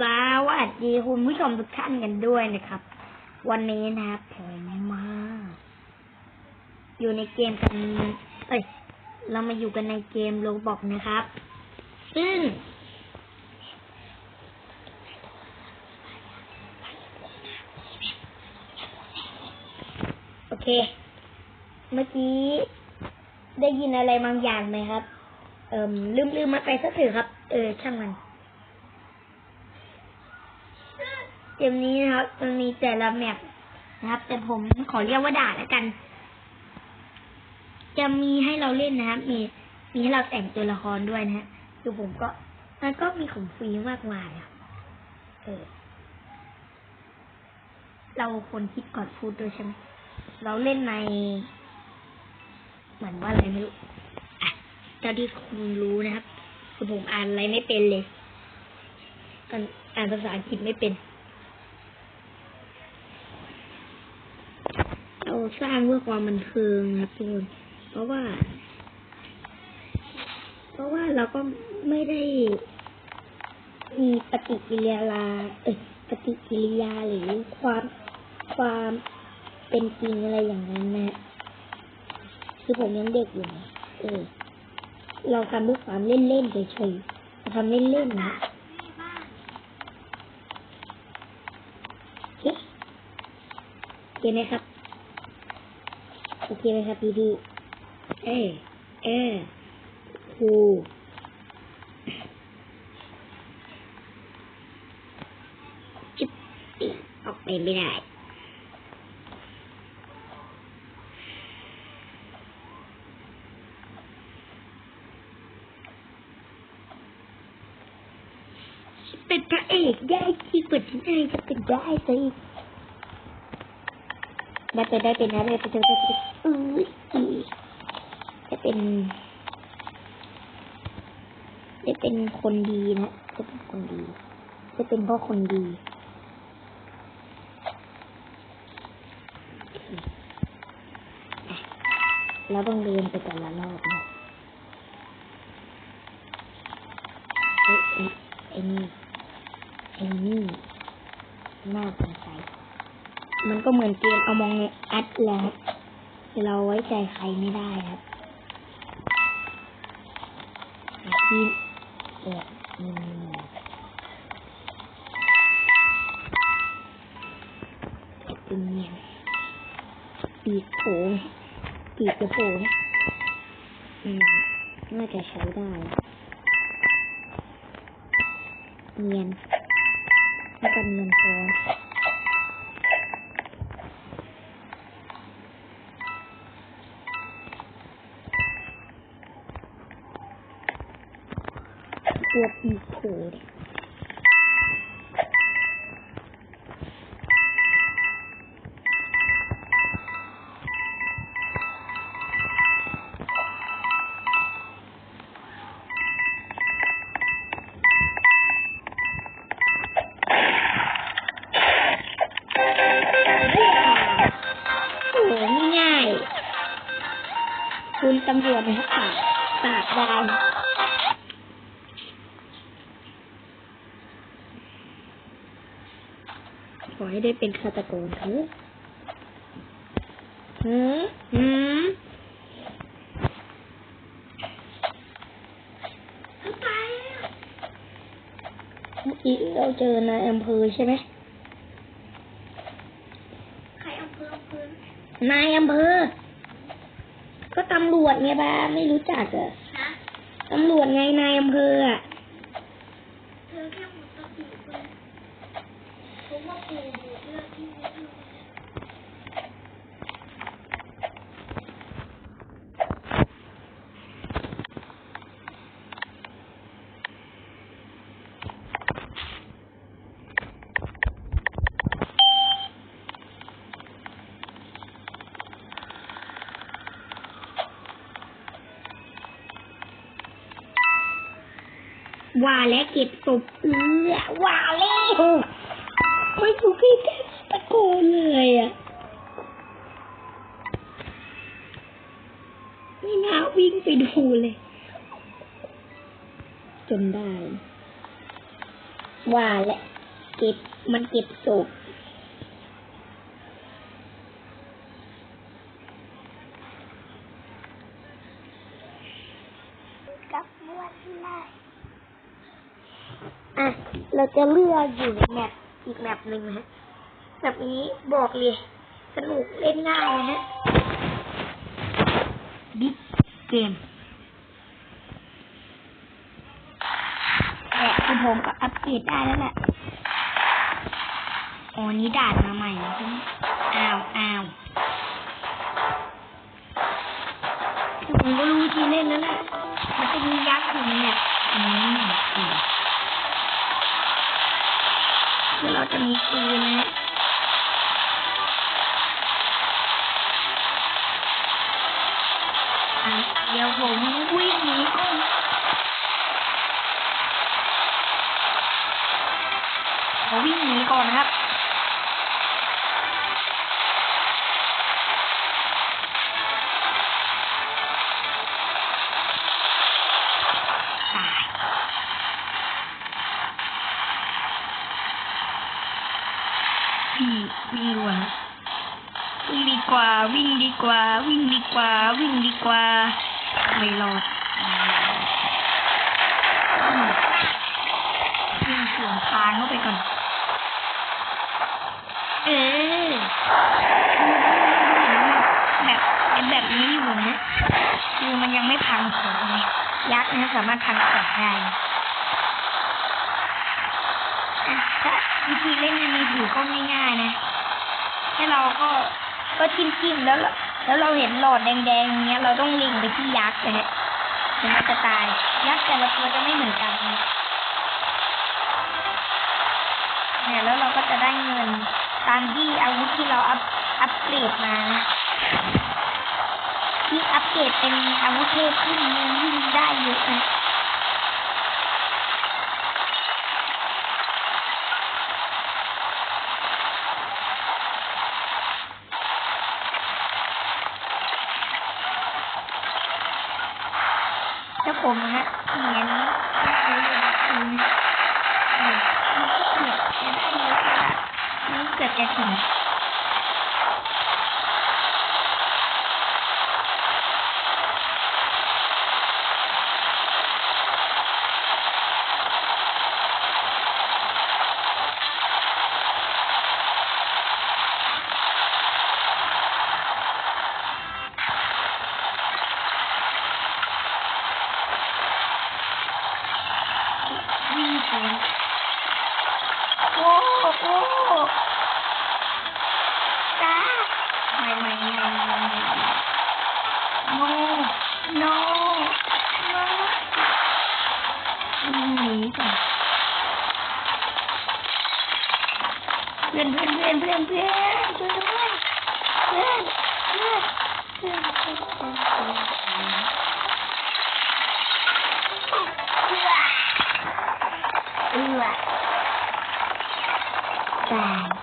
สวัสดีคุณผู้ชมทุกท่านกันด้วยนะครับ วันนี้นะครับผมมา อยู่ในเกมกัน เอ้ย เรามาอยู่กันในเกมโลบอกนะครับ ซึ่ง โอเค เมื่อกี้ ได้ยินอะไรบางอย่างไหมครับ เอ่มลืมลืมมันไปสักถือครับ เออ ช่างมัน เกมนี้นะครับมันมีแต่ละแมปนะครับ แต่ผมขอเรียกว่าด่าแล้วกัน จะมีให้เราเล่นนะครับ มีมีให้เราแต่งตัวละครด้วยนะฮะคือผมก็มันก็มีของฟรีมากมายอะเออ เราคนคิดก่อนพูดด้วยใช่ไหมเราเล่นในเหมือนว่าอะไรไม่รู้อะเท่าที่คุณรู้นะครับคือผมอ่านอะไรไม่เป็นเลยอ่านภาษาอังกฤษไม่เป็น เรา สร้างเพื่อความบันเทิงครับทุกคนเพราะว่า เพราะว่าเราก็ไม่ได้มีปฏิกิริยาเอ้ยปฏิกิริยาหรือความความเป็นจริงอะไรอย่างนั้นนะคือผมยังเด็กอยู่นะเออ เราทำด้วยความเล่นๆเฉยๆทำเล่นๆนะเคโอเคไหมครับ โอเคไหมครับพี่พี่เอเอคูจิ๊บออกไปไม่ได้เป็นพระเอกได้ที่กว่าที่นายจะเป็นได้สิได้เป็นได้เป็นนะได้เป็นได้เป็น เอ้ยได้เป็นได้เป็นคนดีนะได้เป็นคนดีได้เป็นพ่อคนดีอะเราต้องเรียนไปแต่ละรอบนะเอ๊ะเอ๊ะไอ้นี่ไอ้นี่น่าสงสัย มันก็เหมือนเกมเอามองอัดแหล้ วเราไว้ใจใครไม่ได้ครับหาที่แออเป็นเนียนปีกโผล่ปีกจะโผล่นอืมน่าจะใช้ได้เนียนแล้วกันเงินพอ ตัวปีกโผล่เนี่ยโอ้โหง่ายคุณตำรวจนะครับปาบปราบดาวขอ ให้ได้เป็นฆาตกรเถอะหืมหืมเมื่อกี้เราเจอนายอำเภอใช่ไหมใครอำเภออำเภอนายอำเภอ ก็ตำรวจไงบ้าไม่รู้จักเหรอนะตำรวจไงนายอำเภออะ ว่าและเก็บศพเอื้อว่าเล้ไม่ถูกที่ตะโกนเลยอะไม่นาวิ่งไปดูเลย จนได้ ว่าและเก็บมันเก็บศพ เราจะเลือกอยู่ในแมปอีกแมปหนึ่งนะแบบนี้บอกเลย สนุกเล่นง่ายนะฮะบิ๊กเกมแต่คุณผมก็อัปเกรดได้แล้วแหละอ๋อนี้ด่านมาใหม่นะพี่อ้าวอ้าวผมก็รู้วิธีเล่นแล้วแหละมันจะมียักษ์อยู่เนี่ยอืม I'm not gonna see you. วิ่งวิ่งดีกว่าวิ่งดีกว่า วิ่งดีกว่า วิ่งดีกว่า วิ่งดีกว่า ไม่รอดวิ่งสวนทางเข้าไปก่อน เออแบบแบบนี้อยู่นะคือมันยังไม่พังของยักษ์นะสามารถพังของได้ วิธีเล่นในมือถือก็ง่ายๆนะแค่เราก็ก็จิ้มจิ้มแล้ว แล้วเราเห็นหลอดแดงๆเงี้ย เราต้องลิงไปที่ยักษ์นะฮะถึมันจะตาย ยักษ์แต่ละตัวจะไม่เหมือนกันเนี่ยแล้วเราก็จะได้เงินตามที่อาวุธที่เราอัพอัพเกรดมานะที่อัพเกรดเป็นอาวุธเทพขึ้นยิ่งได้เยอะนะ นี้ก่อนเพื่อนเพื่อนเพื่อนเพื่อนเพื่อนเพื่อนเพื่อนเพื่อนเพื่อนเพื่อนเพื่อนเพื่อน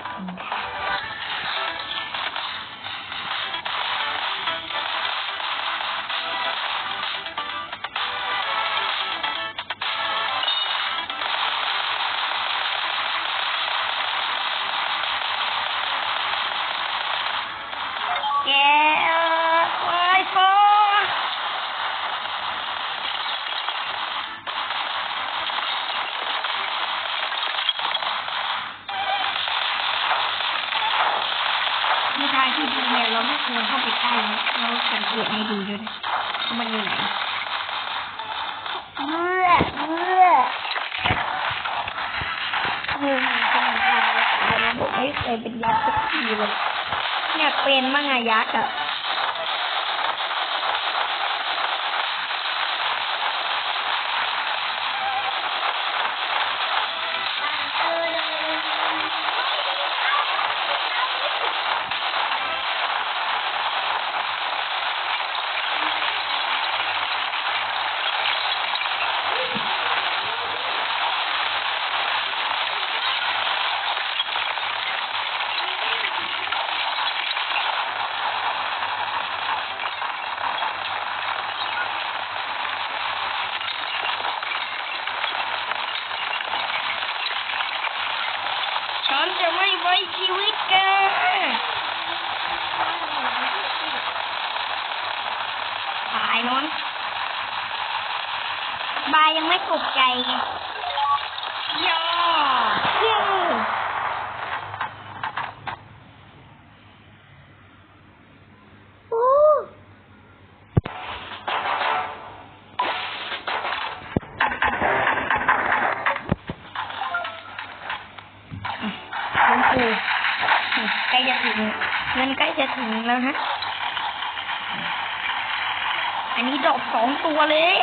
เป็นยักษ์สักทีเลยเนี่ยเป็นมั่งอะยักษ์อะ บายยังไม่ตกใจไง อันนี้ดอกสองตัวเลย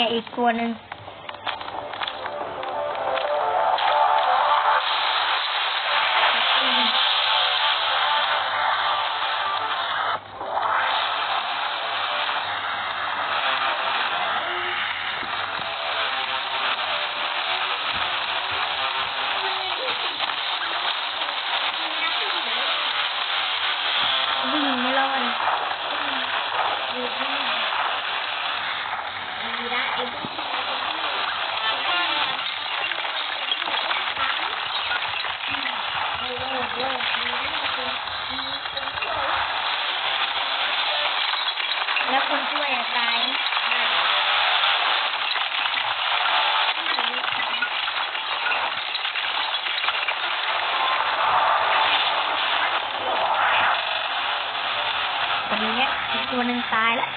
ยังไง ตัวหนึ่งตายแล้ว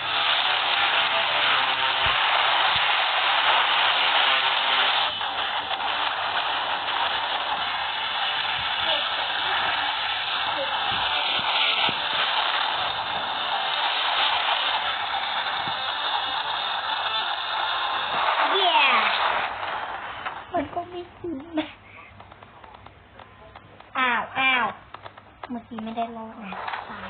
เย้มันก็ไม่คุ้นนะอ้าว อ้าว เมื่อกี้ไม่ได้รอดนะตาย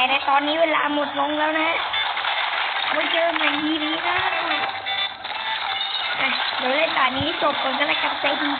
ในแต่ตอนนี้เวลาหมดลงแล้วนะไว้เจอกันทีนี้นะเดี๋ยวเล่นตานนี้จบก่อนก็แล้วกันใจดี